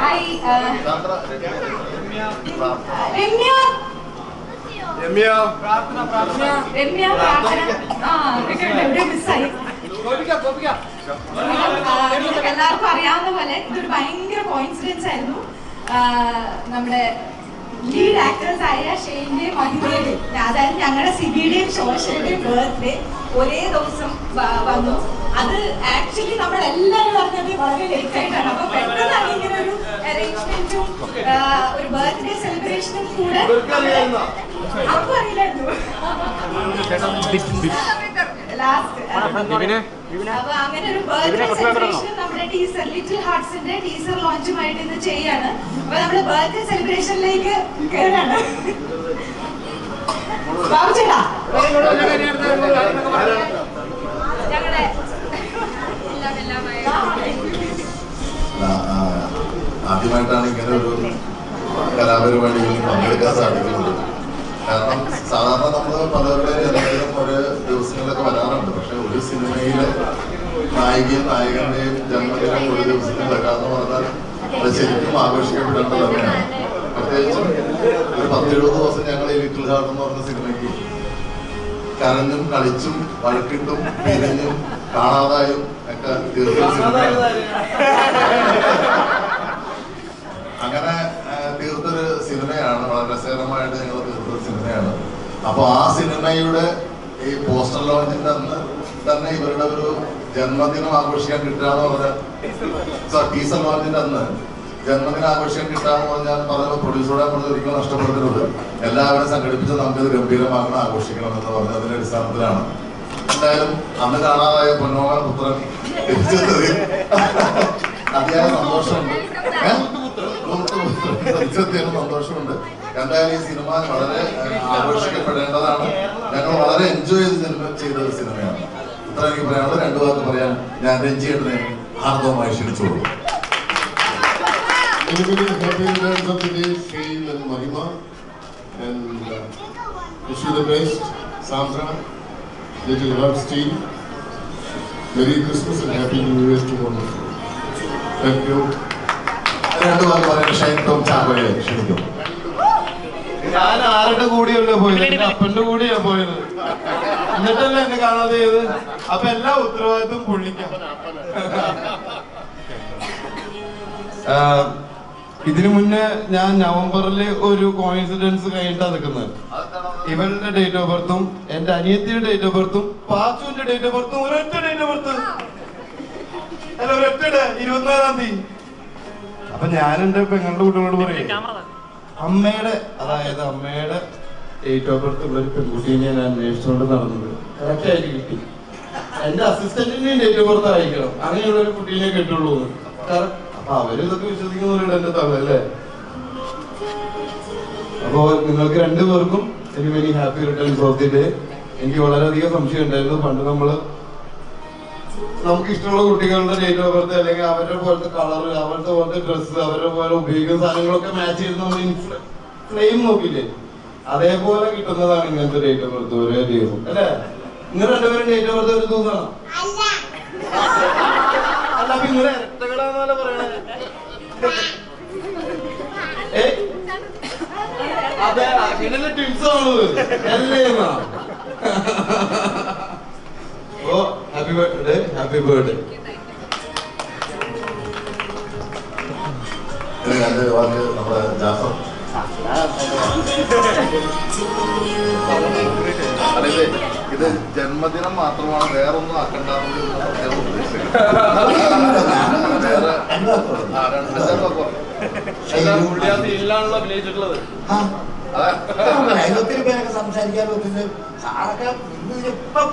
Hi Ramya. Ramya. എല്ലാവർക്കും അറിയാവുന്ന പോലെ ഇതൊരു ഭയങ്കര കോയിൻസിഡൻസ് ആയിരുന്നു. നമ്മുടെ ലീഡ് ആക്ട്രസ് ആയ ഷെയിന്റെയും മഹിമയുടെയും അതായത് ഞങ്ങളുടെ സിബിയുടെയും ശോശയുടെയും ബർത്ത്ഡേ ഒരേ ദിവസം വന്നു. അത് ആക്ച്വലി നമ്മൾ എല്ലാവരും അറിഞ്ഞത് വളരെ ലേറ്റ് ആയിട്ടാണ്. അപ്പൊ പെട്ടെന്നാണ് ഇങ്ങനെ ഒരു അറേഞ്ച്മെന്റും ഒരു ബർത്ത്ഡേ സെലിബ്രേഷനും കൂടെ അപ്പൊ അറിയില്ലായിരുന്നു. ലാസ്റ്റ് അപ്പൊ അങ്ങനെ ഒരു ബർത്ത്ഡേ സെലിബ്രേഷൻ നമ്മുടെ ടീസർ ലിറ്റിൽ ഹാർട്സിന്റെ ടീസർ ലോഞ്ചുമായിട്ട് ഇന്ന് ചെയ്യാണ്. അപ്പൊ നമ്മുടെ ബർത്ത്ഡേ സെലിബ്രേഷനിലേക്ക് കേറാണ്. ബാബു ചേട്ടാ ഞങ്ങളുടെ എല്ലാം എല്ലാമായ ആ, ആ, ആദ്യമായിട്ടാണ് ഇങ്ങനെ ഒരു കലാപരിപാടികളിൽ പങ്കെടുക്കാൻ സാധിക്കുന്നത്. കാരണം സാധാരണ നമ്മൾ പലരുടെ ജനങ്ങളും ഒരു ദിവസങ്ങളിലൊക്കെ വരാറുണ്ട്. പക്ഷെ ഒരു സിനിമയിലെ നായികയും നായകന്റെയും ജന്മദിനം ഒരു ദിവസത്തിൽ വെക്കാന്ന് പറഞ്ഞാൽ അത് ശരിക്കും ആഘോഷിക്കപ്പെടേണ്ടത് തന്നെയാണ്. പ്രത്യേകിച്ചും ഒരു പത്തെഴുപത് ദിവസം ഞങ്ങൾ ഈ ലിറ്റിൽ ഹാർട്ട് എന്ന് പറഞ്ഞ സിനിമയ്ക്ക് കരഞ്ഞും കളിച്ചും വഴക്കിട്ടും പിരിഞ്ഞും കാണാതായും ഒക്കെ അങ്ങനെ തീർത്തൊരു സിനിമയാണ് വളരെ രസകരമായിട്ട് ഞങ്ങൾ തീർത്തൊരു സിനിമയാണ്. അപ്പൊ ആ സിനിമയുടെ ഈ പോസ്റ്റർ ലോഞ്ചിന്റെ അന്ന് തന്നെ ഇവരുടെ ഒരു ജന്മദിനം ആഘോഷിക്കാൻ കിട്ടാന്ന് പറഞ്ഞാൽ ടീസർ ലോഞ്ചിന്റെ അന്ന് ജന്മദിനം ആഘോഷം കിട്ടാന്ന് പറഞ്ഞാൽ പറഞ്ഞ പ്രൊഡ്യൂസറോടെ നമ്മൾ ഒരിക്കലും നഷ്ടപ്പെടുത്തരുത്. എല്ലാവരും സംഘടിപ്പിച്ച് നമുക്കിത് ഗംഭീരമാക്കണം ആഘോഷിക്കണം എന്ന് പറഞ്ഞ അതിന്റെ അടിസ്ഥാനത്തിലാണ്. എന്തായാലും അന്ന് കാണാതായ പൊന്നോമൻ പുത്രൻ അതിയായ സന്തോഷമുണ്ട്. സന്തോഷമുണ്ട്. എന്തായാലും ഈ സിനിമ വളരെ ആഘോഷിക്കപ്പെടേണ്ടതാണ്. ഞങ്ങൾ വളരെ എൻജോയ് ചെയ്ത് ഒരു സിനിമയാണ്. ഇത്ര എനിക്ക് പറയാനുള്ളത്. രണ്ടു പേർക്ക് പറയാൻ ഞാൻ രഞ്ജിയേട്ടനെ ഹാർദവമായി ക്ഷണിച്ചോളൂ Many, is happy returns of the day, Shane and Mahima. And uh, wish you the best, Sandra, Little Herbs team. Merry Christmas and Happy New Year to all of you. Thank you. രണ്ടു വാക്ക് പറയാൻ ഷൈൻ ടോം ചാക്കോയെ ക്ഷണിക്കും ഞാൻ ആരുടെ കൂടെയല്ലേ പോയത് എന്റെ അപ്പന്റെ കൂടെയാ പോയത് എന്നിട്ടല്ല എന്നെ കാണാതെ ചെയ്ത് അപ്പൊ എല്ലാ ഉത്തരവാദിത്വം പുള്ളിക്കാം ഇതിനു മുന്നേ ഞാൻ നവംബറിൽ ഒരു കോയിൻസിഡൻസ് കഴിഞ്ഞിട്ടാ നിൽക്കുന്നത് ഇവളുടെ ഡേറ്റ് ഓഫ് ബർത്തും എന്റെ അനിയത്തിയുടെ ഡേറ്റ് ഓഫ് ബർത്തും പാച്ചുവിന്റെ ഡേറ്റ് ഓഫ് ബർത്തും ഒരൊറ്റ ഡേറ്റ് ഓഫ് ബർത്ത് അല്ല ഒരൊറ്റ ഇരുപത്തിനാലാം തീയതി. അപ്പൊ ഞാൻ എന്റെ പെങ്ങളുടെ കുട്ടികളോട് പറയും അമ്മയുടെ അതായത് അമ്മയുടെ ഡേറ്റ് ഓഫ് ബർത്ത് ഉള്ള ഒരു പെൺകുട്ടീനെ ഞാൻ അന്വേഷിച്ചുകൊണ്ട് നടന്നത്. കറക്റ്റ് ആയിട്ട് കിട്ടി. എന്റെ അസിസ്റ്റന്റിന്റെയും ഡേറ്റ് ഓഫ് ബർത്ത് ആയിരിക്കണം. അങ്ങനെയുള്ള ഒരു കുട്ടീനെ കിട്ടുള്ളൂ. Correct. അപ്പൊ അവർ ഇതൊക്കെ വിശ്വസിക്കുന്നവരുടെ എന്റെ തള്ളല്ലേ അപ്പോ നിങ്ങൾക്ക് രണ്ടുപേർക്കും എനിക്ക് very happy returns of the day എനിക്ക് വളരെയധികം സംശയം ഉണ്ടായിരുന്നു. പണ്ട് നമ്മൾ നമുക്ക് ഇഷ്ടമുള്ള കുട്ടികളുടെ ഡേറ്റ് ഓഫ് ബർത്ത് അല്ലെങ്കിൽ അവരുടെ പോലത്തെ കളർ അവരുടെ പോലത്തെ ഡ്രസ്സ് അവരുടെ പോലെ ഉപയോഗിക്കുന്ന സാധനങ്ങളൊക്കെ മാച്ച് ചെയ്ത് നമ്മൾ ഫ്ലെയിം നോക്കില്ലേ അതേപോലെ കിട്ടുന്നതാണ് ഇങ്ങനത്തെ ഡേറ്റ് ഓഫ് ബർത്ത് ഒരേ ദിവസം അല്ലേ? നിങ്ങൾ രണ്ടുപേരും ഡേറ്റ് ഓഫ് ബർത്ത് ഒരു ദിവസമാണോ അല്ല അപ്പൊ നിങ്ങളെ ഇരട്ടകളാന്നല്ലേ പറയണേ. ഏ? അതെ അങ്ങനെയല്ല ട്വിൻസ് ആണത് അല്ലേ ഓ ഹാപ്പി ബർത്ത്ഡേ ഹാപ്പി ബർത്ത്ഡേ രണ്ട് വാക്ക് നമ്മുടെ ജാഫർ അതായത് ഇത് ജന്മദിനം മാത്രമാണ് വേറൊന്നും ആക്കണ്ടെന്ന്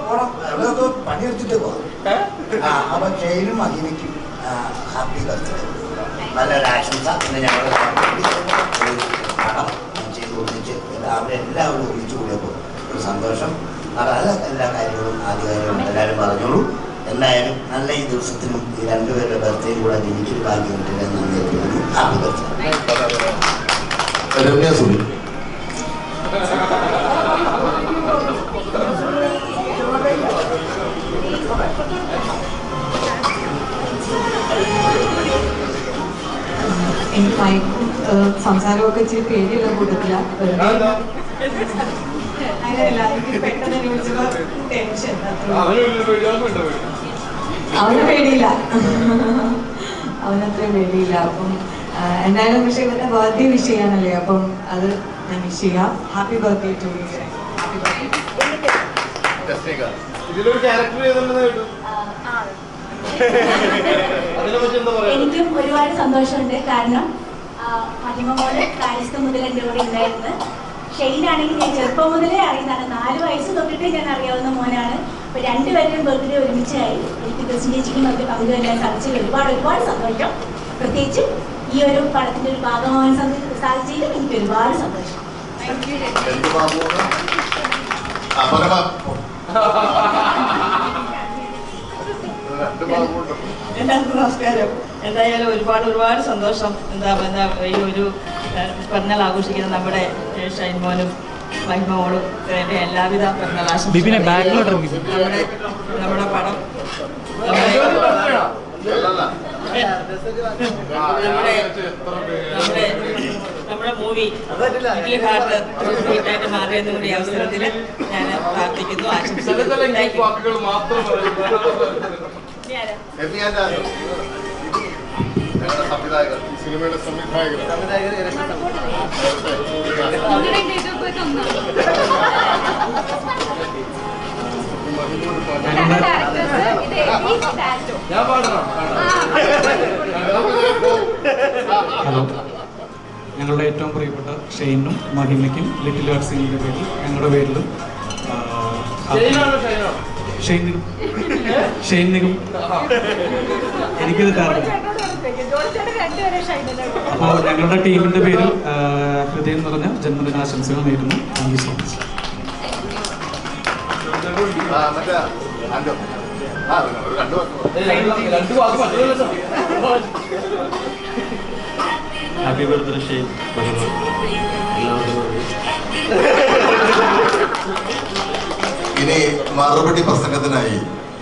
പോണം ഹാപ്പി എല്ലാവരും ഒന്നിച്ചു കൂടിയപ്പോൾ ഒരു സന്തോഷം അത് എല്ലാ കാര്യങ്ങളും ആധികാരികളും എല്ലാവരും പറഞ്ഞോളൂ എന്തായാലും നല്ല ഈ ദിവസത്തിനും ഈ രണ്ടുപേരുടെ ബർത്ത്ഡേയും കൂടെ എനിക്കൊരു ഭാഗ്യം കിട്ടില്ല നന്ദി ഹാപ്പി ബർത്ത്ഡേ സംസാരമൊക്കെ ഇച്ചിരി പേടിയുള്ള കൂട്ടത്തില. അങ്ങനെയല്ല എനിക്ക് പെട്ടെന്ന് ടെൻഷൻ അവന് പേടിയില്ല അവനത്രയും പേടിയില്ല അപ്പം എന്തായാലും പക്ഷെ ഇവരുടെ ബർത്ത്ഡേ വിഷ് ചെയ്യാനല്ലേ? അപ്പം അത് ഞാൻ വിഷ് ചെയ്യാം. Happy birthday to happy birthday ഇതിലൊരു ക്യാരക്ടർ ചെയ്തിട്ടുണ്ടെന്ന് കേട്ടു? എനിക്കും ഒരുപാട് സന്തോഷമുണ്ട്. കാരണം മഹിമമോൾ കാര്യസ്ഥ മുതൽ എന്റെ കൂടെ ഉണ്ടായിരുന്നു ഷെയ്നാണെങ്കിൽ ഞാൻ ചെറുപ്പം മുതലേ അറിയുന്നതാണ്. നാല് വയസ്സ് തൊട്ടിട്ട് ഞാൻ അറിയാവുന്ന മോനാണ്. അപ്പൊ രണ്ടുപേരുടെയും ബർത്ത്ഡേ ഒരുമിച്ചായി. എനിക്ക് ക്രിസ്ത്യൻ ചേച്ചിക്കും പങ്കുവരാൻ സാധിച്ചു സാധിച്ചതിൽ ഒരുപാട് ഒരുപാട് സന്തോഷം. പ്രത്യേകിച്ച് ഈ ഒരു പടത്തിന്റെ ഒരു ഭാഗമാവാൻ സാധിച്ചതിൽ എനിക്ക് ഒരുപാട് സന്തോഷം. എല്ലാവർക്കും നമസ്കാരം. എന്തായാലും ഒരുപാട് ഒരുപാട് സന്തോഷം. എന്താ എന്താ ഈ ഒരു പറഞ്ഞാൽ പിറന്നാൾ ആഘോഷിക്കുന്ന നമ്മുടെ ഷൈൻ ഷൈൻമോനും എന്റെ എല്ലാവിധ ഇറങ്ങി. നമ്മുടെ നമ്മുടെ പടം. നമ്മുടെ അല്ലല്ല നമ്മുടെ മൂവി ഇഡ്ലി ഹാർട്ട് ഹിറ്റായിട്ട് മാറിയതും കൂടി അവസരത്തിൽ ഞാൻ പ്രാർത്ഥിക്കുന്നു സംവിധായകർ സിനിമയുടെ സംവിധായകർ പാടണം ഹലോ ഞങ്ങളുടെ ഏറ്റവും പ്രിയപ്പെട്ട ഷെയ്നും മഹിമയ്ക്കും ലിറ്റിൽ ആർട്സിന്റെ പേരിൽ ഞങ്ങളുടെ പേരിലും ഷെയ്ൻ നിഗം എനിക്കിത് കാരണം. അപ്പോൾ ഞങ്ങളുടെ ടീമിന്റെ പേരിൽ ഹൃദയം നിറഞ്ഞ ജന്മദിനാശംസകൾ നേരുന്നു. താങ്ക് യു സോ മച്ച് ആ മറ്റേ അൻഡോ ആ രണ്ട് വാക്ക് രണ്ട് വാക്ക് പറ്റില്ലല്ലോ ഹാപ്പി ബർത്ത്ഡേ ഷെയ്ൻ ഇനി മറുപടി പ്രസംഗത്തിനായി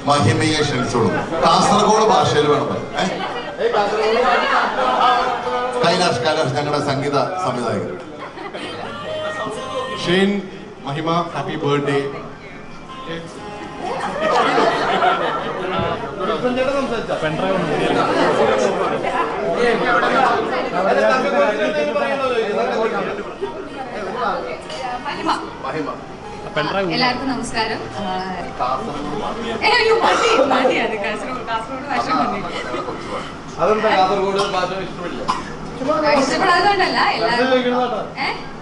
മഹിമയെ ക്ഷണിച്ചോളൂ. കാസർഗോഡ് ഭാഷയിൽ വേണം ഏ? കൈലാഷ് കൈലാഷ് ഞങ്ങളുടെ സംഗീത സംവിധായകൻ. ഷെയ്ൻ മഹിമ ഹാപ്പി ബർത്ത്ഡേ. മഹിമ. എല്ലാവർക്കും നമസ്കാരം. കാസർഗോഡ് കാസർഗോഡ് കാസർഗോഡ് ഭാഷ. അതെന്താ കാസർഗോഡ് ഭാഷ ഇഷ്ടമില്ല എല്ലാരും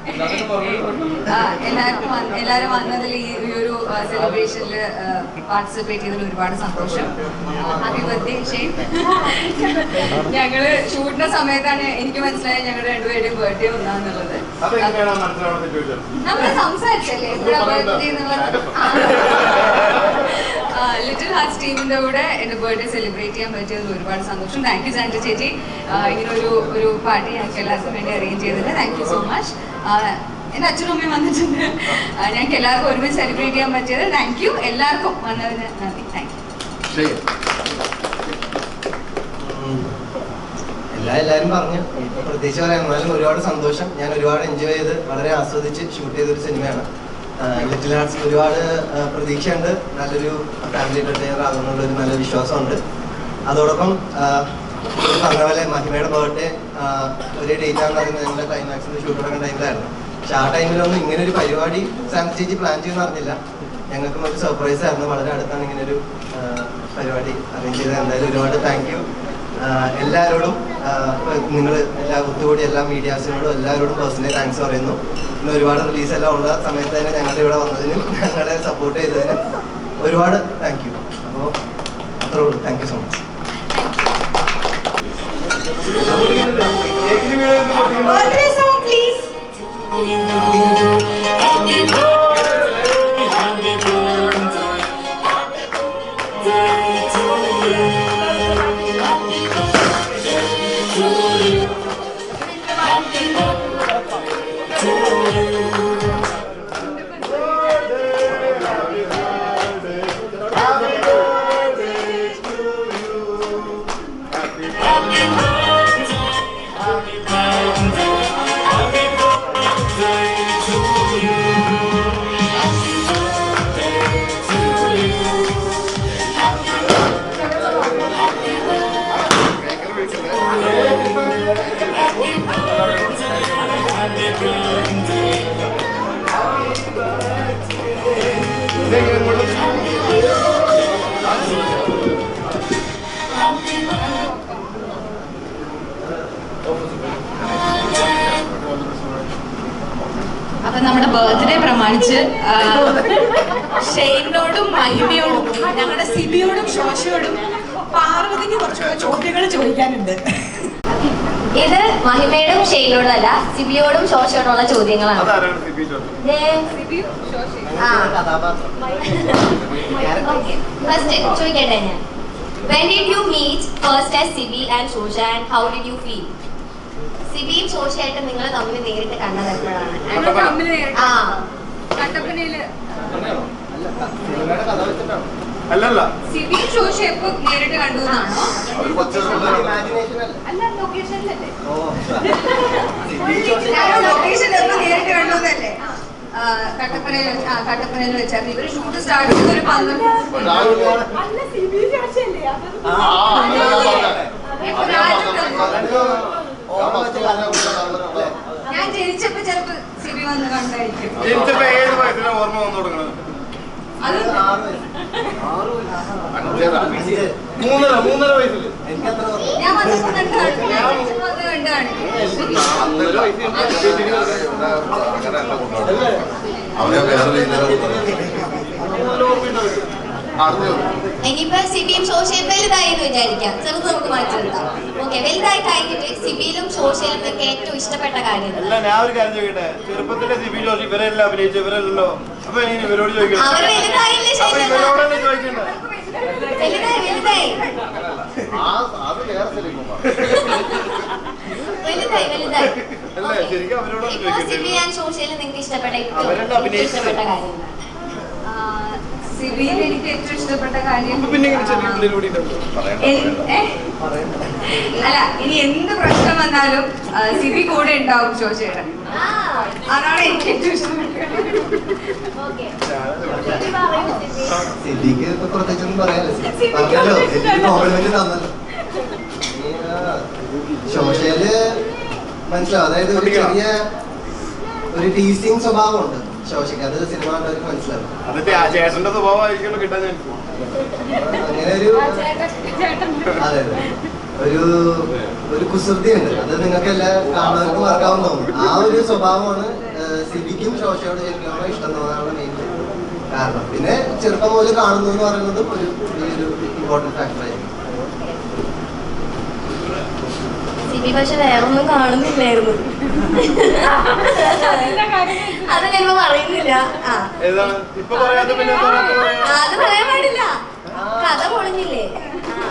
എല്ലാവർക്കും എല്ലാവരും എല്ലാവർക്കും എല്ലാവരും വന്നതിൽ ഈ ഒരു സെലിബ്രേഷനിൽ പാർട്ടിസിപ്പേറ്റ് ചെയ്തതിൽ ഒരുപാട് സന്തോഷം. ഹാപ്പി ബർത്ത്ഡേ ഷെയ്ൻ ഞങ്ങൾ ഷൂട്ടിന്റെ സമയത്താണ് എനിക്ക് മനസ്സിലായത് ഞങ്ങളുടെ രണ്ടുപേരുടെയും ബർത്ത്ഡേ ഒന്നാന്നുള്ളത്. നമ്മൾ സംസാരിച്ചല്ലേ എപ്പോഴാ ബർത്ത്ഡേ എന്നുള്ളത്? ടീമിന്റെ കൂടെ എന്റെ ബർത്ത്ഡേ സെലിബ്രേറ്റ് ചെയ്യാൻ പറ്റിയത് ഒരുപാട് സന്തോഷം. താങ്ക് യു സാന്റ ചേച്ചി. ഇങ്ങനെ ഒരു ഒരു പാർട്ടി ഞങ്ങൾക്ക് എല്ലാവർക്കും വേണ്ടി അറേഞ്ച് ചെയ്തതിന് താങ്ക് യു സോ മച്ച് എന്റെ അച്ഛനും അമ്മയും വന്നിട്ടുണ്ട്. ഞങ്ങൾക്ക് എല്ലാവർക്കും ഒരുമിച്ച് സെലിബ്രേറ്റ് ചെയ്യാൻ പറ്റിയത് താങ്ക് യു എല്ലാവർക്കും വന്നതിന് നന്ദി. താങ്ക് യു എല്ലാ എല്ലാവരും പറഞ്ഞു. പ്രത്യേകിച്ച് പറയാം എന്നാലും ഒരുപാട് സന്തോഷം. ഞാൻ ഒരുപാട് എൻജോയ് ചെയ്ത് വളരെ ആസ്വദിച്ച് ഷൂട്ട് ചെയ്തൊരു സിനിമയാണ് ലിറ്റിൽ ആർട്സ് ഒരുപാട് പ്രതീക്ഷയുണ്ട്. നല്ലൊരു ഫാമിലി എന്റർടൈനർ ആകുന്നുള്ള ഒരു നല്ല വിശ്വാസമുണ്ട്. അതോടൊപ്പം പറഞ്ഞ പോലെ മഹിമയുടെ ബർത്ത്ഡേ ഒരേ ഡേറ്റ് ആണെന്ന് പറയുന്നത് ഞങ്ങളുടെ ക്ലൈമാക്സിന്റെ ഷൂട്ട് തുടങ്ങുന്ന ടൈമിലായിരുന്നു പക്ഷെ ആ ടൈമിലൊന്നും ഇങ്ങനെ ഒരു പരിപാടി സാം ചേച്ചി പ്ലാൻ ചെയ്യുമെന്ന് അറിഞ്ഞില്ല. ഞങ്ങൾക്കും ഒരു സർപ്രൈസ് ആയിരുന്നു. വളരെ അടുത്താണ് ഇങ്ങനെ ഒരു പരിപാടി അറേഞ്ച് ചെയ്തത്. എന്തായാലും ഒരുപാട് താങ്ക് എല്ലാവരോടും നിങ്ങൾ എല്ലാ ഒത്തുകൂടി എല്ലാ മീഡിയാസിനോടും എല്ലാവരോടും പേഴ്സണലി താങ്ക്സ് പറയുന്നു. ഇന്ന് ഒരുപാട് റിലീസ് എല്ലാം ഉള്ള സമയത്ത് തന്നെ ഞങ്ങളുടെ ഇവിടെ വന്നതിനും ഞങ്ങളെ സപ്പോർട്ട് ചെയ്തതിനും ഒരുപാട് താങ്ക് യു അപ്പോൾ അത്രേ ഉള്ളൂ. Thank you so much Birthday song, please. Birthday പ്രമാണിച്ച് ഷെയ്നോടും മഹിമയോടും ഞങ്ങളുടെ സിബിയോടും ശോശയോടും പാർവതിക്ക് കുറച്ച് ചോദ്യങ്ങൾ ചോദിക്കാനുണ്ട്. ഇത് മഹിമയോടും ഷെയ്നോടും അല്ല സിബിയോടും ശോശയോടുമുള്ള ചോദ്യങ്ങളാണ്. ദേ, ആ. ഫസ്റ്റ് ചോദിക്കട്ടെ ഞാൻ. When did you meet first as Sibi and Shosha and how did you feel? സിബിയും ശോശയായിട്ട് നിങ്ങൾ തമ്മിൽ നേരിട്ട് കണ്ടത് എപ്പോഴാണ് ആ കട്ടപ്പനയിൽ അല്ലല്ല സിബി ശോശ എപ്പോ നേരിട്ട് കണ്ടു അല്ല ലൊക്കേഷനിലല്ലേ ലൊക്കേഷൻ എപ്പോ നേരിട്ട് കണ്ടു എന്നല്ലേ ആ, കട്ടപ്പനയിൽ കട്ടപ്പനയിൽ വെച്ചായിരുന്നു ഇവർ ഷൂട്ട് സ്റ്റാർട്ട് ചെയ്ത് ഒരു പന്ത്രണ്ട് കണ്ടു? ഞാൻ ജനിച്ചപ്പോ ചിലപ്പോ സിബി വന്ന് കണ്ടായിരിക്കും ജനിച്ചപ്പോ ഏഴ് വയസ്സിലാണ് ഓർമ്മ വന്നു തുടങ്ങുന്നത് മൂന്നര മൂന്നര വയസ്സിൽ എനിക്കത്ര ഞാൻ വന്നപ്പോ വന്ന് കണ്ടതാണ് അവരെ വേറെ ഓർമ്മയുണ്ടാവില്ല ഇനിയിപ്പോ സിബിയും ശോശയും വലുതായി എന്ന് വിചാരിക്കാം. ചെറുത് നമുക്ക് മാറ്റി നിർത്താം. ഓക്കെ വലുതായി കഴിഞ്ഞിട്ട് സിബിയിലും സോഷ്യലും ഒക്കെ ഏറ്റവും ഇഷ്ടപ്പെട്ട കാര്യം. ചെറുപ്പത്തിലെ സിബി ജോർജ് ഇവരെല്ലാം അഭിനയിച്ചു? ഇവരല്ലോ അപ്പൊ ഇവരോട് ചോദിക്കണം ശരിക്കും നിങ്ങൾക്ക് ഇഷ്ടപ്പെട്ട ഇഷ്ടപ്പെട്ട കാര്യം എന്താ? സിബിയിൽ എനിക്ക് ഏറ്റവും ഇഷ്ടപ്പെട്ട കാര്യം? അല്ല ഇനി എന്ത് പ്രശ്നം വന്നാലും സിബി കൂടെ ഉണ്ടാവും ശോശയുടെ ആ, അതാണ് എനിക്ക് ഏറ്റവും ഇഷ്ടപ്പെട്ട പ്രത്യേകിച്ചൊന്നും പറയാനില്ല ശോശയിൽ മനസ്സിലാവും. അതായത് ഒരു ചെറിയ ഒരു ടീസിങ് സ്വഭാവമുണ്ട്. അത് സിനിമ കണ്ടവർക്ക് മനസ്സിലാവും. എന്നിട്ട് ആ ചേട്ടന്റെ സ്വഭാവമായിരിക്കുമല്ലോ കിട്ടാൻ അങ്ങനെ ഒരു അതെ അതെ. ഒരു ഒരു കുസൃതി ഉണ്ട് അത് നിങ്ങൾക്ക് എല്ലാ കാണുന്നവർക്ക് മറക്കാവുന്ന തോന്നും ആ ഒരു സ്വഭാവമാണ് സിബിക്കും ശോശയോട് ശരിക്കും ഇഷ്ടം തോന്നാനുള്ള മെയിൻ കാരണം. പിന്നെ ചെറുപ്പം മുതൽ കാണുന്നു എന്ന് പറയുന്നത് ഒരു ഇമ്പോർട്ടന്റ് ഇമ്പോർട്ടന്റ് ഫാക്ടർ സിബി പക്ഷെ വേറൊന്നും കാണുന്നില്ലായിരുന്നു. അത് ഞങ്ങൾ പറയുന്നില്ല. ആ. ഏതാണ്? ഇപ്പൊ പറയാതെ പിന്നെ എന്താ അത് പറയാൻ പാടില്ല. കഥ പൊളിഞ്ഞില്ലേ? ആ.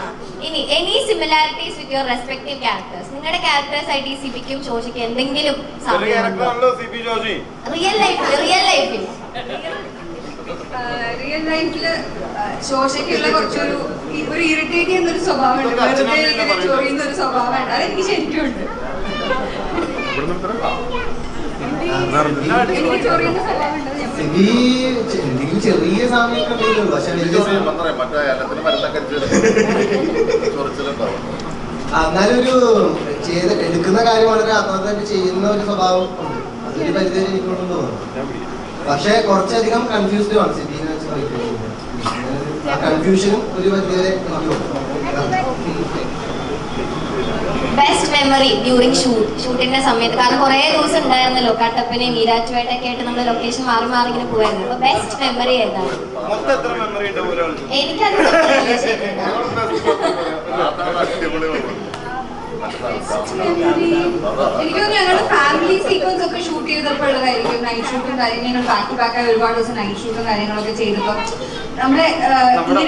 ഇനി any similarities with your respective characters നിങ്ങളുടെ ക്യാരക്ടേഴ്സ് ആയിട്ട് ഈ സിബിക്കും ശോശയ്ക്കും എന്തെങ്കിലും റിയൽ ലൈഫിൽ റിയൽ ലൈഫിൽ റിയൽ ലൈഫിൽ ശോശയ്ക്കുള്ള കുറച്ചൊരു ഒരു ഇറിറ്റേറ്റ് ചെയ്യുന്ന ഒരു സ്വഭാവമുണ്ട് വെറുതെ ഇങ്ങനെ. ചൊറിയുന്ന ഒരു സ്വഭാവമുണ്ട്. അതെനിക്ക് ശരിക്കും ഉണ്ട് എനിക്ക് ചൊറിയുന്ന സ്വഭാവമുണ്ട്. എന്തെങ്കിലും ചെറിയ പക്ഷെ സാമ്യം- എന്നാലും ഒരു ചെയ്ത് എടുക്കുന്ന കാര്യം വളരെ ആത്മാർത്ഥമായിട്ട് ചെയ്യുന്ന ഒരു സ്വഭാവം ഉണ്ട്. അതൊരു പരിധി എനിക്കുണ്ടെന്ന് തോന്നുന്നു. പക്ഷെ കുറച്ചധികം കൺഫ്യൂസ്ഡ് ആണ് സിബിനെ വെച്ച് നോക്കിക്കഴിഞ്ഞാൽ ആ കൺഫ്യൂഷനും ഒരു വലിയ വരെ ബെസ്റ്റ് മെമ്മറി ഡ്യൂറിങ് ഷൂട്ട് ഷൂട്ടിന്റെ സമയത്ത്. കാരണം കുറേ ദിവസം ഉണ്ടായിരുന്നല്ലോ. കട്ടപ്പനയും മീരാറ്റുമായിട്ടൊക്കെ ആയിട്ട് നമ്മൾ ലൊക്കേഷൻ മാറി മാറി ഇങ്ങനെ പോയായിരുന്നു അപ്പൊ ബെസ്റ്റ് മെമ്മറി ഏതാണ്? എനിക്കത് എനിക്ക് ഞങ്ങളുടെ ഫാമിലി സീക്വൻസ് ഒക്കെ ഷൂട്ട് ചെയ്തപ്പോൾ ഉള്ളതായിരിക്കും നൈറ്റ് ഷൂട്ടും കാര്യങ്ങളും ഞങ്ങൾ ബാക്ക് ടു ഒരുപാട് ദിവസം നൈറ്റ് ഷൂട്ടും കാര്യങ്ങളൊക്കെ ചെയ്തപ്പോൾ നമ്മളെ നമ്മുടെ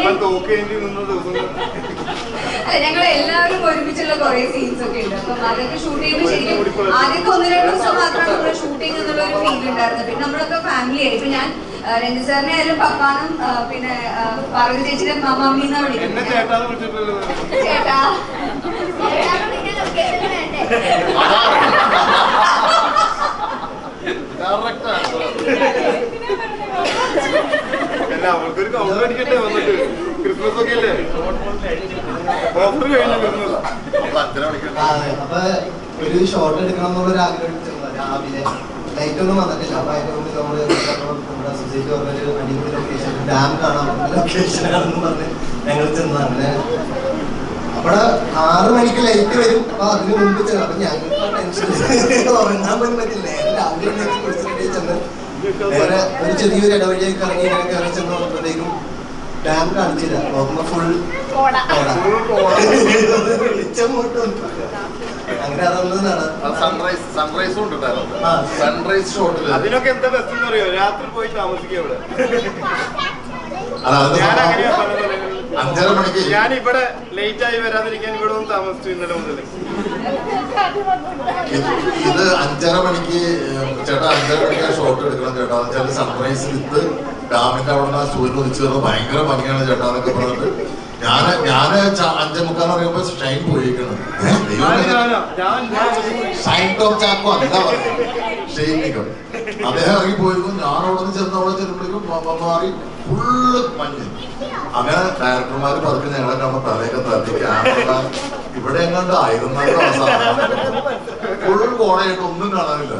അല്ല ഞങ്ങൾ എല്ലാവരും ഒരുമിച്ചുള്ള കുറെ സീൻസ് ഒക്കെ ഉണ്ട്. അപ്പം അതൊക്കെ ഷൂട്ട് ചെയ്യുമ്പോൾ ശരിക്കും ആദ്യത്തെ ഒന്ന് രണ്ട് ദിവസം മാത്രമാണ് നമ്മൾ ഷൂട്ടിംഗ് എന്നുള്ള ഒരു ഫീൽ ഉണ്ടായിരുന്നത് പിന്നെ നമ്മളൊക്കെ ഫാമിലി ആയി. ഇപ്പൊ ഞാൻ ആ, രഞ്ജിത് സാറിനെ ആയാലും പപ്പാനും പിന്നെ പാർവതി ചേച്ചിയുടെ മമ്മി എന്നാ എന്നെ വിളിക്കുന്നത് ചേട്ടാ. വേണ്ടേ? അല്ല അവൾക്കൊരു കൗണ്ടർ അടിക്കട്ടെ വന്നിട്ട്. ക്രിസ്മസ് ഒക്കെ അല്ലേ ഓഫർ കഴിഞ്ഞു ക്രിസ്മസ് അപ്പൊ ഒരു ഷോർട്ട് എടുക്കണം എന്നുള്ളൊരു ആഗ്രഹം രാവിലെ. ലൈറ്റ് ഒന്നും വന്നിട്ടില്ല. അപ്പൊ അതിന്റെ മുമ്പ് നമ്മൾ നമ്മുടെ സൊസൈറ്റി പറഞ്ഞൊരു അടിപൊളി ലൊക്കേഷൻ ഡാം കാണാൻ ലൊക്കേഷൻ ആണെന്ന് പറഞ്ഞ് ഞങ്ങൾ ചെന്ന് അങ്ങനെ. അവിടെ ആറ് മണിക്ക് ലൈറ്റ് വരും. അപ്പൊ അതിന് മുമ്പ് ചെന്നു. അപ്പൊ ഞങ്ങൾക്ക് ടെൻഷൻ ഉറങ്ങാൻ പോലും പറ്റില്ല. രാവിലെ എഴുന്നേറ്റ് ചെന്ന് നേരെ ഒരു ചെറിയൊരു ഇടവഴിയൊക്കെ ഇറങ്ങി ഇങ്ങനെ കയറി ചെന്ന് നോക്കുമ്പോഴത്തേക്കും ഡാം കാണിച്ചില്ല. നോക്കുമ്പോ ഫുൾ അങ്ങനെ അതൊന്നും സൺറൈസ് സൺറൈസും അതിനൊക്കെ എന്താ ബെസ്റ്റ് എന്ന് അറിയോ രാത്രി പോയി താമസിക്കുക ഇവിടെ. ഞാൻ അഞ്ചര മണിക്ക്. ഞാൻ ഇവിടെ ലേറ്റ് ആയി വരാതിരിക്കാൻ ഇവിടെ ഒന്ന് താമസിച്ചു ഇന്നലെ മുതൽ ഇത് അഞ്ചര മണിക്ക് ചേട്ടാ അഞ്ചര മണിക്ക് ഷോട്ട് എടുക്കണം ചേട്ടാ. വെച്ചാൽ സൺറൈസ് വിത്ത് ഡാമിന്റെ അവിടെ നിന്ന് സൂര്യൻ ഉദിച്ചു വരുന്നത് ഭയങ്കര ഭംഗിയാണ് ചേട്ടാ എന്നൊക്കെ പറഞ്ഞിട്ട് ഞാൻ ഞാൻ ച- അഞ്ചേ മുക്കാന്ന് പറയുമ്പോ ഷൈൻ പോയിരിക്കണം ഞാൻ ഞാൻ ഞാൻ ഷൈൻ ടോപ്പ് ചാക്കോ? എന്താ പറയുക? ഷെയ്നികം അദ്ദേഹം ഇറങ്ങി പോയിരുന്നു ഞാൻ അവിടെ നിന്ന് ചെന്ന് അവിടെ ചെല്ലുമ്പോഴേക്കും മാറി ഫുള്ള് മഞ്ഞ്. അങ്ങനെ ഡയറക്ടർമാര് പതുക്കെ ഞങ്ങളെ കാണുമ്പോൾ തലയൊക്കെ തട്ടി ക്യാമറ ഇവിടെ എങ്ങാണ്ട് ആയിരുന്നു കോണയായിട്ട് ഒന്നും കാണാനില്ല.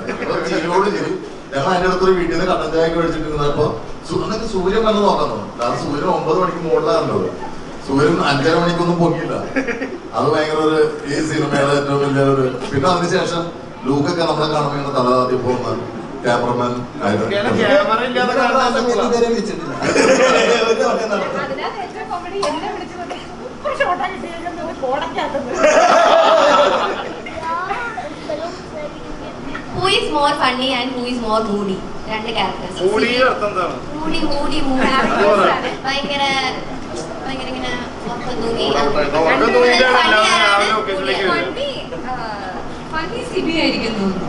ചിരിയോട് ചിരി. ഞങ്ങൾ അതിന്റെ അടുത്തൊരു വീട്ടിൽ നിന്ന് കട്ടൻ ചായ മേടിച്ചിട്ടിരുന്നപ്പോ എന്നിട്ട് സൂര്യൻ വന്ന് നോക്കാൻ തോന്നും. കാരണം സൂര്യൻ ഒമ്പത് മണിക്ക് മുകളിലാണല്ലോ സൂര്യൻ അഞ്ചര മണിക്കൊന്നും പൊങ്ങിയില്ല. അത് ഭയങ്കര ഒരു ഈ സിനിമയുടെ ഏറ്റവും വലിയ ഒരു പിന്നെ അതിനുശേഷം ലൂക്കൊക്കെ നമ്മളെ കാണുമ്പോൾ ഇങ്ങനെ തല താത്തി പോകുന്ന cameraman who is more funny and who is more moody രണ്ട് ക്യാരക്ടേഴ്സ് മൂടിയുടെ അർത്ഥം എന്താണ്? മൂടി മൂടി മൂടി ഭയങ്കര ഭയങ്കര ഇങ്ങനെ. ഫണ്ണി ഫണ്ണി സിബി ആയിരിക്കും തോന്നുന്നു.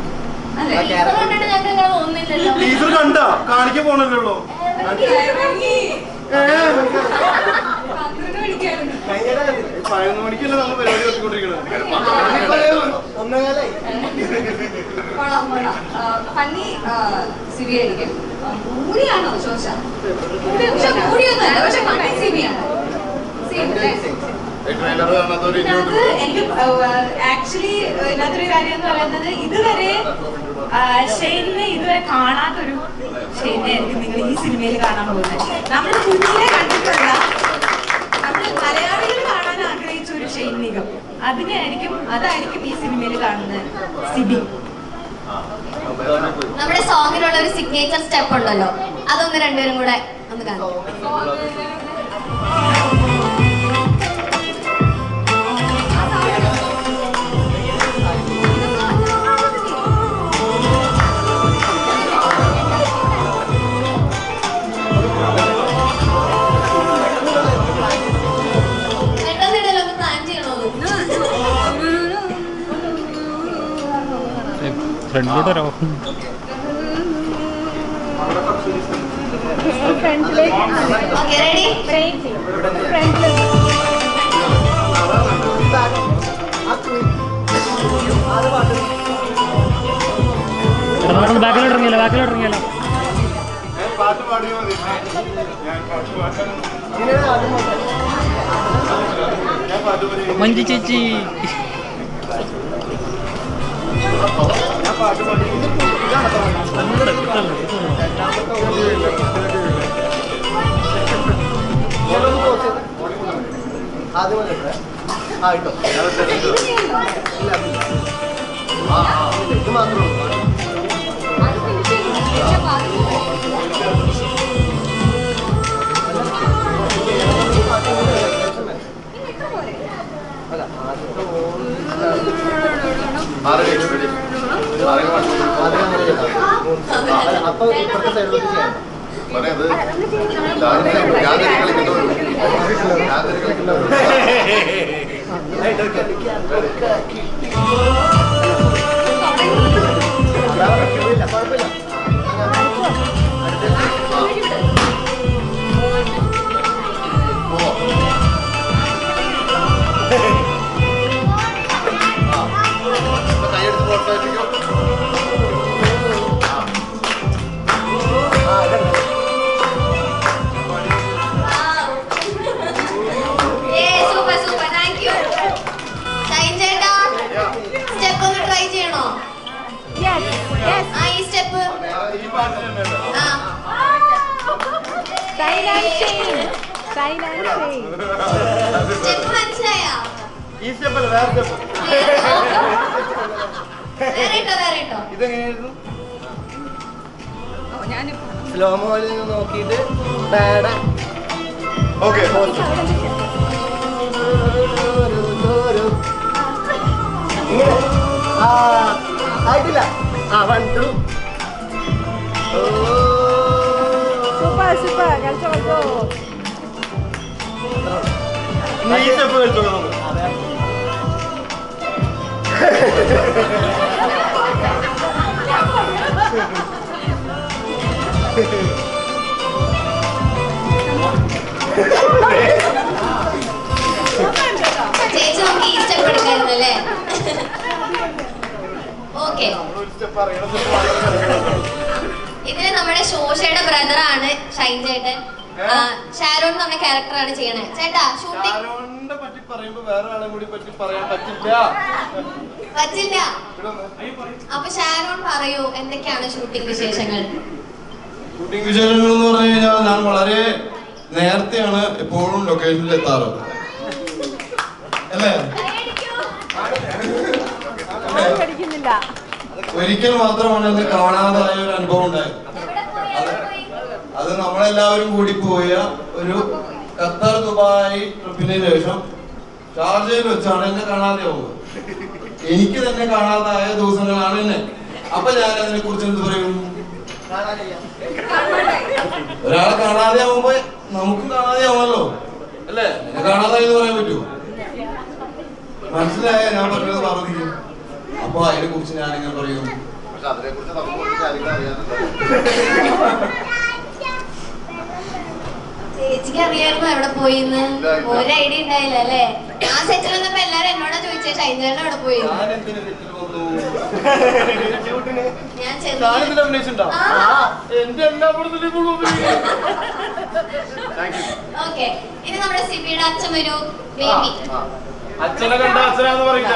ടീച്ചർ കണ്ട? കാണിക്കാൻ പോണല്ലോ മണിക്കായിരുന്നു. പതിനൊന്ന് മണിക്കല്ലേ നമ്മൾ പരിപാടി നടത്തിക്കൊണ്ടിരിക്കുന്നത് ഒന്നേകാലായി കൊള്ളാം കൊള്ളാം. ആ, ഫണ്ണി സിബി ആയിരിക്കും ആ, മൂടിയാണോ? ചോദിച്ച. പക്ഷെ മൂടിയൊന്നുമല്ല. പക്ഷെ ഫണ്ണി സിബിയാണ്. ആക്ച്വലി ഇതിനകത്തൊരു കാര്യം എന്ന് പറയുന്നത് ഇതുവരെ ആ, ഷെയ്നിനെ ഇതുവരെ കാണാത്തൊരു ഷെയ്നെ ആയിരിക്കും നിങ്ങൾ ഈ സിനിമയിൽ കാണാൻ പോകുന്നത്. നമ്മൾ കുഞ്ഞിനെ കണ്ടിട്ടുള്ള നമ്മൾ മലയാളികൾ കാണാൻ ആഗ്രഹിച്ച ഒരു ഷെയ്നികം. അതിനെ ആയിരിക്കും അതായിരിക്കും ഈ സിനിമയിൽ കാണുന്നത് സിബി. നമ്മുടെ സോങ്ങിനുള്ള ഒരു സിഗ്നേച്ചർ സ്റ്റെപ്പ് ഉണ്ടല്ലോ. അതൊന്ന് രണ്ടുപേരും കൂടെ ഒന്ന് കാണാം. ഫ്രണ്ടിലോട്ട് വരാമോ ബാക്കിലോട്ട് ഇറങ്ങിയല്ലോ ബാക്കിലോട്ട് ഇറങ്ങിയല്ലോ പാട്ട് പാടിയാൽ മതി ഞാൻ പാട്ട് പാടാൻ ഞാൻ പാട്ട് പാടി മഞ്ജു ചേച്ചി. ആ ആ, ഇത് മാത്രമേ ഉള്ളൂ ഇതെങ്ങനെയായിരുന്നു? സ്ലോ മോയിൽ നിന്ന് നോക്കിയിട്ട് ബാഡ് ഓക്കെ ആ ആയിട്ടില്ല. ആ വൺ ടു സൂപ്പർ സൂപ്പർ കളിച്ചോ കളിച്ചോ നീ സ്റ്റെപ്പ് കളിച്ചോളാം ചേച്ചി നമുക്ക് ഈ സ്റ്റെപ്പ് എടുക്കായിരുന്നു അല്ലേ ഓക്കെ ഇതിൽ നമ്മുടെ ശോഷയുടെ ആണ് ഷൈൻ ചേട്ടൻ. ഷാരോൺ എന്ന് പറഞ്ഞ ക്യാരക്ടറാണ് ചെയ്യണേ. ചേട്ടാ ഷൂട്ടിംഗ് ഷാരോണിനെ പറ്റി പറയുമ്പോ വേറെ ആളെ കൂടി പറ്റി പറയാൻ പറ്റില്ല. പറ്റില്ല. അപ്പൊ ഷാരോൺ പറയൂ എന്തൊക്കെയാണ് ഷൂട്ടിംഗ് വിശേഷങ്ങൾ? ഷൂട്ടിംഗ് വിശേഷങ്ങൾ എന്ന് പറഞ്ഞു കഴിഞ്ഞാൽ ഞാൻ വളരെ നേരത്തെയാണ് എപ്പോഴും ലൊക്കേഷനിൽ എത്താറ്. അല്ലേ? പഠിക്കുന്നില്ല ഒരിക്കൽ മാത്രമാണ് അത് കാണാതായ ഒരു അനുഭവം ഉണ്ടായത്. അത് നമ്മളെല്ലാവരും കൂടി പോയ ഒരു ഖത്തർ ദുബായ് ട്രിപ്പിന് ശേഷം ഷാർജയിൽ വെച്ചാണ് എന്നെ കാണാതെ പോകുന്നത്. എനിക്ക് തന്നെ കാണാതായ ദിവസങ്ങളാണ് എന്നെ അപ്പൊ ഞാൻ അതിനെ കുറിച്ച് എന്ത് പറയും? ഒരാളെ കാണാതെ ആവുമ്പോ നമുക്കും കാണാതെ ആവുമല്ലോ. അല്ലേ? കാണാതായി എന്ന് പറയാൻ പറ്റുമോ? മനസ്സിലായ? ഞാൻ പറഞ്ഞത് പറഞ്ഞു അപ്പൊ അതിനെ കുറിച്ച് ഞാൻ ഇങ്ങനെ പറയും. ചേച്ചിക്ക് അറിയായിരുന്നു എവിടെ പോയിന്ന്. ഒരു ഐഡിയ ഉണ്ടായില്ല അല്ലേ? ആ സെറ്റിൽ വന്നപ്പോ എല്ലാരും എന്നോടാ ചോദിച്ചേ ഷൈൻചേട്ടൻ എവിടെ പോയി? ഞാൻ ഓക്കെ ഇനി നമ്മുടെ സിബിയുടെ അച്ഛൻ വരൂ. ബേബി അച്ഛനെ കണ്ട അച്ഛനാന്ന് പറയില്ല.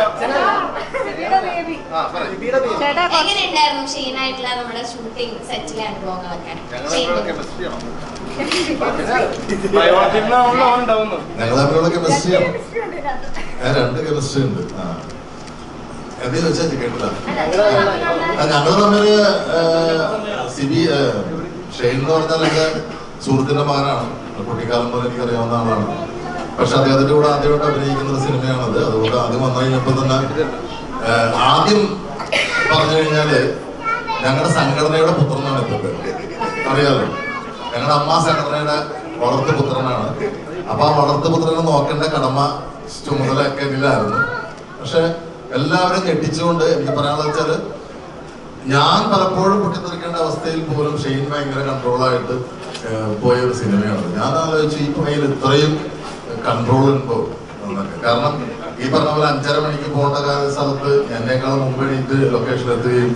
ഷീനായിട്ടുള്ള നമ്മുടെ ഷൂട്ടിംഗ് സെറ്റിലെ അനുഭവങ്ങളൊക്കെ? രണ്ട് കെമിസ്ട്രി ഉണ്ട് കേട്ടില്ല. സിബി ഷെയ്ൻ എന്ന് പറഞ്ഞാൽ എന്റെ സുഹൃത്തിന്റെ മകനാണ്. കുട്ടിക്കാലം പോലെ എനിക്ക് അറിയാവുന്ന ആളാണ്. പക്ഷെ അദ്ദേഹത്തിന്റെ കൂടെ ആദ്യമായിട്ട് അഭിനയിക്കുന്ന ഒരു സിനിമയാണത്. അതുകൊണ്ട് ആദ്യം വന്നു കഴിഞ്ഞപ്പോ തന്നെ ആദ്യം പറഞ്ഞു കഴിഞ്ഞാൽ ഞങ്ങളുടെ സംഘടനയുടെ പുത്രനാണ് ഇപ്പൊ അറിയാലോ? ഞങ്ങളുടെ അമ്മ സംഘടനയുടെ വളർത്തു പുത്രനാണ്. അപ്പൊ ആ വളർത്തു പുത്രനെ നോക്കേണ്ട കടമ ചുമതലയൊക്കെ എന്നിലായിരുന്നു പക്ഷെ എല്ലാവരും ഞെട്ടിച്ചുകൊണ്ട് എനിക്ക് പറയാന്ന് വെച്ചാൽ ഞാൻ പലപ്പോഴും പൊട്ടിത്തെറിക്കേണ്ട അവസ്ഥയിൽ പോലും ഷെയ്ൻ ഭയങ്കര കൺട്രോളായിട്ട് പോയ ഒരു സിനിമയാണ്. ഞാൻ ആലോചിച്ചു ഈ പുകയിൽ ഇത്രയും കൺട്രോൾ ഉണ്ടോ? എന്നൊക്കെ കാരണം ഈ പറഞ്ഞ പോലെ അഞ്ചര മണിക്ക് പോകേണ്ട കാര്യ സ്ഥലത്ത് എന്നേക്കാൾ മുമ്പ് ലൊക്കേഷൻ എത്തുകയും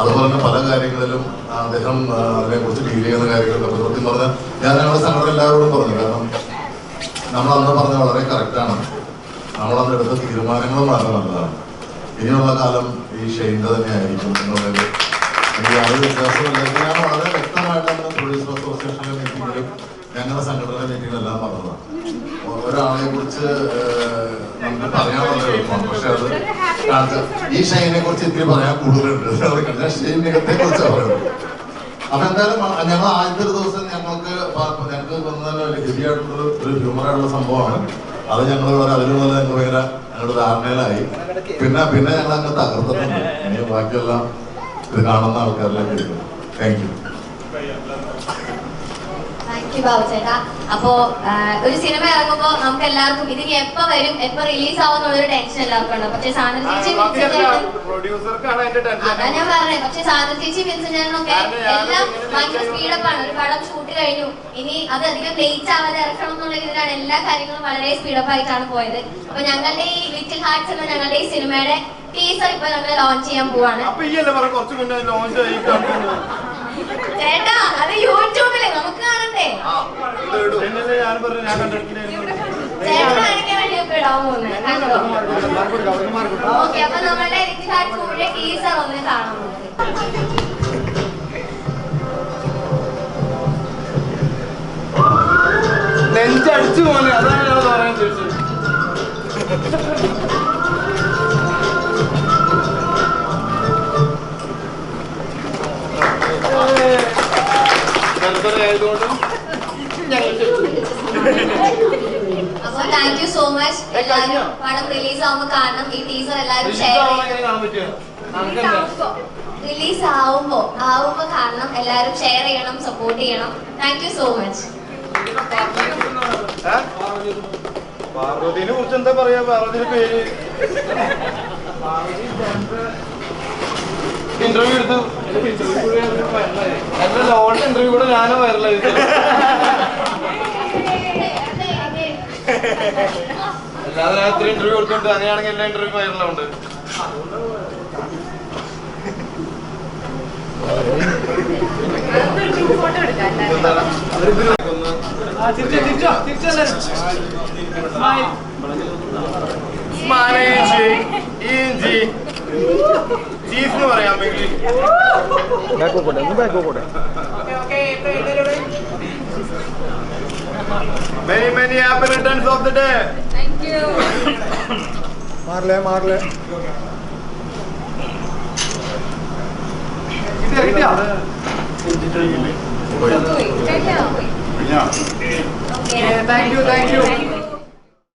അതുപോലെ തന്നെ പല കാര്യങ്ങളിലും അദ്ദേഹം അതിനെക്കുറിച്ച് ഡീൽ ചെയ്യുന്ന കാര്യങ്ങളൊക്കെ സത്യം പറഞ്ഞാൽ ഞാൻ ഞങ്ങളുടെ സംഘടന എല്ലാവരോടും പറഞ്ഞു. കാരണം നമ്മൾ അന്ന് പറഞ്ഞ വളരെ കറക്റ്റാണ് നമ്മൾ അന്ന് എടുത്ത തീരുമാനങ്ങൾ വളരെ നല്ലതാണ്. ഇനിയുള്ള കാലം ഈ ഷെയിന്റെ തന്നെ ആയിരിക്കും. എന്നുള്ളത് എനിക്ക് യാതൊരു വ്യത്യാസമില്ല ഞാൻ വളരെ വ്യക്തമായിട്ട് അന്ന് അസോസിയേഷനിലെ മീറ്റിങ്ങിലും ഞങ്ങളുടെ സംഘടന മീറ്റിങ്ങിലെല്ലാം പറഞ്ഞതാണ് ഒരാളെ കുറിച്ച് നമുക്ക് എളുപ്പമാണ്. പക്ഷെ അത് ഈ ഷൈനെ കുറിച്ച് ഇത്തിരി പറയാൻ കൂടുതലുണ്ട്. ഞാൻ കുറിച്ചാണ് പറയുന്നത് അപ്പൊ എന്തായാലും ഞങ്ങൾ ആദ്യത്തെ ഒരു ദിവസം ഞങ്ങൾക്ക് ഞങ്ങൾക്ക് ഒരു ഹെവിയായിട്ടുള്ള ഒരു ഹ്യൂമറായിട്ടുള്ള സംഭവമാണ്. അത് ഞങ്ങൾ വളരെ അതിനുള്ള ഞങ്ങൾ ഭയങ്കര ഞങ്ങളുടെ ധാരണയിലായി. പിന്നെ പിന്നെ ഞങ്ങൾ അങ്ങ് തകർത്തിട്ടുണ്ട്. ഇനി ബാക്കിയെല്ലാം ഇത് കാണുന്ന ആൾക്കാരിലേക്ക് താങ്ക് യു യു ചേട്ടാ അപ്പോ ഒരു സിനിമ ഇറങ്ങുമ്പോ നമുക്ക് എല്ലാവർക്കും ഇതിന് എപ്പോ വരും എപ്പോ റിലീസ് ആവും എന്നുള്ളൊരു ടെൻഷൻ എല്ലാവർക്കും ഉണ്ട്. പക്ഷെ സാധന ചേച്ചി അതാ ഞാൻ പറഞ്ഞത് പക്ഷെ സാധന ചേച്ചി വിൻസൻ ചേട്ടനൊക്കെ എല്ലാം ഭയങ്കര ചെയ്തു. സ്പീഡപ്പ് ആണ്. ഒരു പടം ഷൂട്ട് കഴിഞ്ഞു. ഇനി അത് അധികം ലേറ്റ് ആവാതെ ഇറക്കണം എന്നുള്ള എല്ലാ കാര്യങ്ങളും വളരെ സ്പീഡപ്പ് ആയിട്ടാണ് പോയത്. അപ്പൊ ഞങ്ങളുടെ ഈ ലിറ്റിൽ ഹാർട്സ് എന്ന ഞങ്ങളുടെ ഈ സിനിമയുടെ ടീസർ ഇപ്പൊ ഞങ്ങൾ ലോഞ്ച് ചെയ്യാൻ പോവാണ്. ചേട്ടാ അത് യൂട്യൂബിൽ നമുക്ക് കാണണ്ടേ? എന്നല്ലേ ഞാൻ പറഞ്ഞു ഞാൻ ഓക്കെ അപ്പൊ നമ്മളുടെ ഹാർട്സ് മൂവിയുടെ ടീസർ ഒന്ന് കാണാൻ നെഞ്ചടിച്ചു പോലെ അതാണ് ഞാൻ പറയാൻ ചോദിച്ചത് ഞങ്ങൾ അപ്പൊ താങ്ക് യു സോ മച്ച് എല്ലാവരും പടം റിലീസ് ആവുമ്പോ കാണണം. ഈ ടീസർ എല്ലാവരും ഷെയർ റിലീസ് ആവുമ്പോ. ആവുമ്പോ കാണണം. എല്ലാവരും ഷെയർ ചെയ്യണം സപ്പോർട്ട് ചെയ്യണം. താങ്ക് യു സോ മച്ച് പാർവതിനെ കുറിച്ച് എന്താ പറയാ? പാർവതിയുടെ പേര്. ഇന്റർവ്യൂ എടുത്തു. എന്റെ ലോൺ ഇന്റർവ്യൂ കൂടെ ഞാനും വൈറലായി അല്ലാതെ ഞാൻ ഇത്ര ഇന്റർവ്യൂ കൊടുത്തോണ്ട് അങ്ങനെയാണെങ്കിൽ എല്ലാ ഇന്റർവ്യൂ വൈറലാവുണ്ട് ചീഫ് എന്ന് പറയാം many many happy returns of the day മാറില്ലേ മാറില്ലേ. കിട്ടിയാ താങ്ക് യു താങ്ക് യു